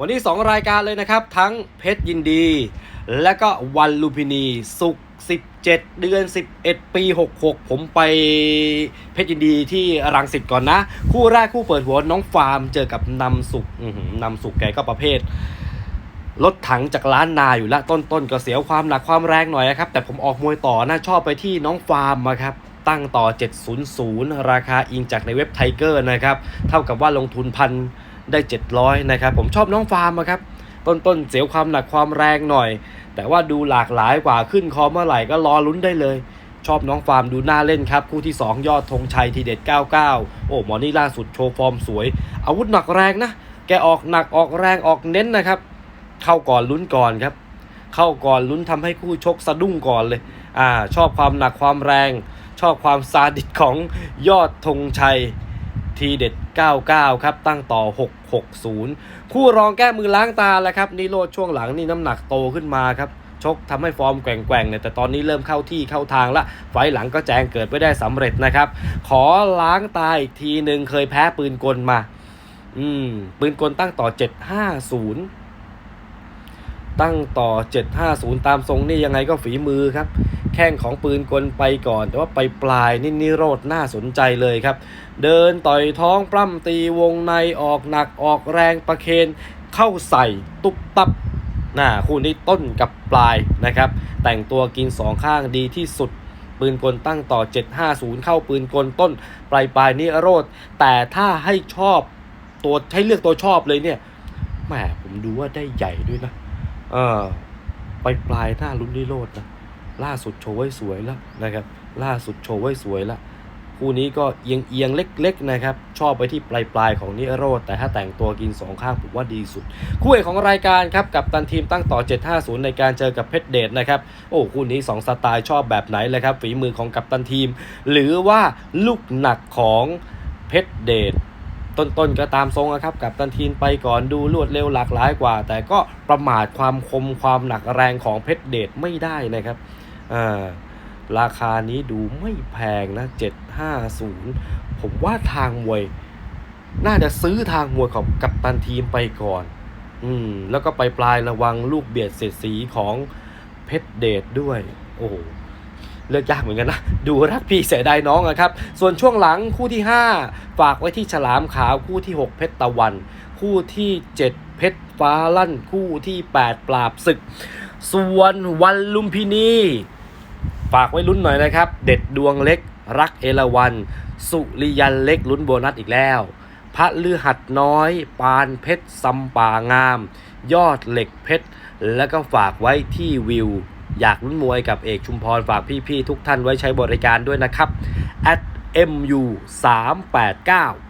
วันนี้ 2 รายการเลยนะครับ ทั้งเพชรยินดี และก็วันลูพินีสุก17 เดือน 11 ปี 66 ผมไปเพชรยินดีที่รังสิตก่อนนะ คู่แรกคู่เปิดหัวน้องฟาร์มเจอกับนำสุกอื้อหือนำสุกแกก็ประเภทรถถังจากล้านนาอยู่ละต้นต้นๆก็เสียวความหนักความแรงหน่อยนะครับ แต่ผมออกมวยต่อนะชอบไปที่น้องฟาร์มครับ ตั้งต่อ 700 ราคาอิงจากในเว็บไทเกอร์นะครับ เท่ากับว่าลงทุนพัน ได้ 700 นะครับ ผมชอบน้องฟาร์มครับ ต้นต้นเสียวความหนักความแรงหน่อย แต่ว่าดูหลากหลายกว่าขึ้นคอเมื่อไหร่ก็รอลุ้นได้เลย ชอบน้องฟาร์มดูน่าเล่นครับ คู่ที่ 2 ยอดธงชัยทีเด็ด 99 โอ้หมอนี่ล่าสุดโชว์ฟอร์มสวย อาวุธหนักแรงนะ แกออกหนักออกแรงออกเน้นนะครับ เข้าก่อนลุ้นก่อนครับ เข้าก่อนลุ้นทำให้คู่ชกสะดุ้งก่อนเลย อ่า ชอบความหนักความแรง ชอบความซาดิสของยอดธงชัยทีเด็ด 99 ครับ ตั้งต่อ 660 คู่รองแก้มือล้างตาแล้วครับนิโรธช่วงหลังนี่น้ำหนักโตขึ้นมาครับชกทำให้ฟอร์มแกว่งๆเนี่ยแต่ตอนนี้เริ่มเข้าที่เข้าทางละไฟหลังก็แจงเกิดไม่ได้สำเร็จนะครับ ขอล้างตาอีกทีหนึ่งเคยแพ้ปืนกลมา อืม ปืนกลตั้งต่อ 750 ตั้งต่อ 750 ตามทรงนี่ยังไงก็ฝีมือครับ แข้งของปืนกลไปก่อน แต่ว่าไปปลายนี่นิโรธน่าสนใจเลยครับ เดินต่อยท้องปล้ำตีวงในออกหนักออกแรงประเคนเข้าใส่ตุ๊บตับน่าคู่นี้ต้นกับปลายนะครับ แต่งตัวกินสองข้างดีที่สุดปืนกลตั้งต่อ 750 เข้าปืนกลต้น ปลายปลายนิโรธแต่ถ้าให้ชอบตัวให้เลือกตัวชอบเลยเนี่ยแหมผมดูว่าได้ใหญ่ด้วยนะ เออไปปลายหน้าลุ้นนิโรธนะ ล่าสุดโชว์ไว้สวยแล้วนะครับ ล่าสุดโชว์ไว้สวยแล้วคู่นี้ก็เอียงเอียงเล็กๆนะครับ ชอบไปที่ปลายปลายของนิโรธแต่ถ้าแต่งตัวกินสองข้างผมว่าดีสุด คู่เอกของรายการครับ กับตันทีมตั้งต่อ 750 ในการเจอกับเพชรเดชนะครับ โอ้คู่นี้สองสไตล์ชอบแบบไหนเลยครับ ฝีมือของกัปตันทีม หรือว่าลูกหนักของเพชรเดชต้นๆก็ตามทรงนะครับ กับตันทีนไปก่อนดูรวดเร็วหลากหลายกว่า แต่ก็ประมาทความคมความหนักแรงของเพชรเดชไม่ได้นะครับ อ่าราคานี้ดูไม่แพงนะ 750 ผมว่าทางมวย น่าจะซื้อทางมวยของกับตันทีมไปก่อน อืม แล้วก็ไปปลายระวังลูกเบียดเสียดสีของเพชรเดชด้วย โอ้โห เลือกยากเหมือนกันนะ ดูรักพี่เสียดายน้องอะครับ ส่วนช่วงหลังคู่ที่ 5 ฝากไว้ที่ฉลามขาวคู่ที่ 6 เพชรตะวัน คู่ที่ 7 เพชรฟ้าลั่น คู่ที่ 8 ปราบศึก ส่วนวันลุมพินี ฝากไว้ลุ้นหน่อยนะครับ เด็ดดวงเล็ก รักเอราวัน สุริยันเล็กลุ้นโบนัสอีกแล้ว พระลือหัดน้อย ปานเพชรซัมป่างาม ยอดเหล็กเพชร แล้วก็ฝากไว้ที่วิว อยากลุ้นมวยกับเอกชุมพรฝากพี่ๆทุกท่านไว้ใช้บริการด้วยนะครับ at mu 3 8 9